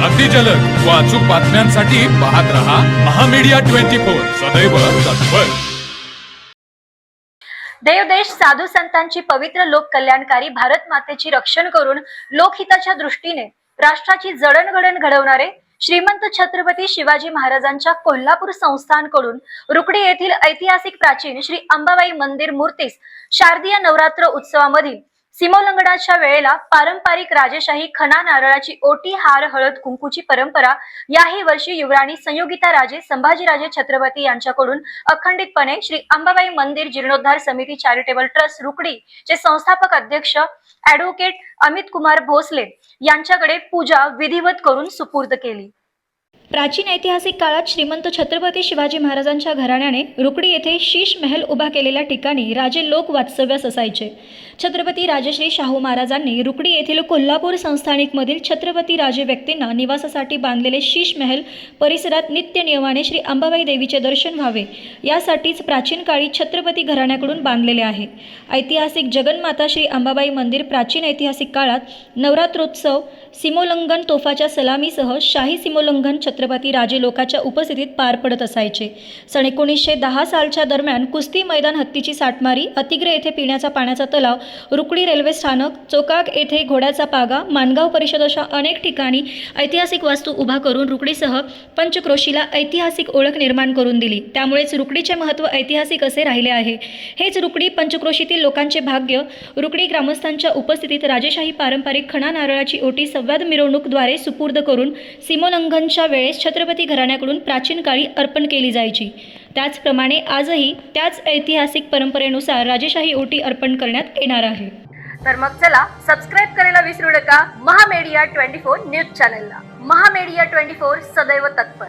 अगदी जलद व अचूक बातम्यांसाठी पाहत रहा महामीडिया ट्वेंटी फोर. सदैव तत्पर. देवदेश साधू संतांची पवित्र लोक कल्याणकारी भारत मातेची रक्षण करून लोकहिताच्या दृष्टीने राष्ट्राची जडणघडण घडवणारे श्रीमंत छत्रपती शिवाजी महाराजांच्या कोल्हापूर संस्थानकडून रुकडी येथील ऐतिहासिक प्राचीन श्री अंबाबाई मंदिर मूर्तीस शारदीय नवरात्र उत्सवामधील सीमोल्लंघनाच्या वेळेला पारंपरिक राजेशाही खणा नारळाची ओटी हार हळद कुंकूची परंपरा याही वर्षी युवराणी संयोगिता राजे संभाजीराजे छत्रपती यांच्याकडून अखंडितपणे श्री अंबाबाई मंदिर जीर्णोद्धार समिती चॅरिटेबल ट्रस्ट रुकडी चे संस्थापक अध्यक्ष ऍडव्होकेट अमित कुमार भोसले यांच्याकडे पूजा विधिवत करून सुपूर्द केली. प्राचीन ऐतिहासिक काळात श्रीमंत छत्रपती शिवाजी महाराजांच्या घराण्याने रुकडी येथे शीश महल उभा केलेल्या ठिकाणी राजे लोक वास्तव्यास असायचे. छत्रपती राजश्री शाहू महाराजांनी रुकडी येथील कोल्हापूर संस्थानिकमधील छत्रपती राजे व्यक्तींना निवासासाठी बांधलेले शीश महल परिसरात नित्य नियमाने श्री अंबाबाई देवीचे दर्शन व्हावे. यासाठीच प्राचीन काळी छत्रपती घराण्याकडून बांधलेले आहे. ऐतिहासिक जगन्माता श्री अंबाबाई मंदिर प्राचीन ऐतिहासिक काळात नवरात्रोत्सव सीमोल्लंघन तोफाच्या सलामीसह शाही सीमोल्लंघन छत्रपती राजे लोकाच्या उपस्थितीत पार पडत असायचे. सन एकोणीसशे दहा सालच्या दरम्यान कुस्ती मैदान हत्तीची साठमारी अतिग्रे येथे पिण्याचा पाण्याचा तलाव रुकडी रेल्वे स्थानक चोकाक येथे घोड्याचा पागा मानगाव परिषद अशा अनेक ठिकाणी ऐतिहासिक वास्तू उभा करून रुकडीसह पंचक्रोशीला ऐतिहासिक ओळख निर्माण करून दिली. त्यामुळेच रुकडीचे महत्त्व ऐतिहासिक असे राहिले आहे. हेच रुकडी पंचक्रोशीतील लोकांचे भाग्य रुकडी ग्रामस्थांच्या उपस्थितीत राजेशाही पारंपरिक खणा नारळाची ओटी संवाद मिरवणूकद्वारे सुपूर्द करून सीमोल्लंघनच्या वेळेस छत्रपती घराण्याकडून प्राचीन काळी अर्पण केली जायची. त्याचप्रमाणे आजही त्याच ऐतिहासिक परंपरेनुसार राजेशाही ओटी अर्पण करण्यात येणार आहे. तर मग चला सबस्क्राईब करायला विसरू नका. महामेडिया ट्वेंटी फोर न्यूज चॅनलला. महामेडिया ट्वेंटी फोर सदैव तत्पर.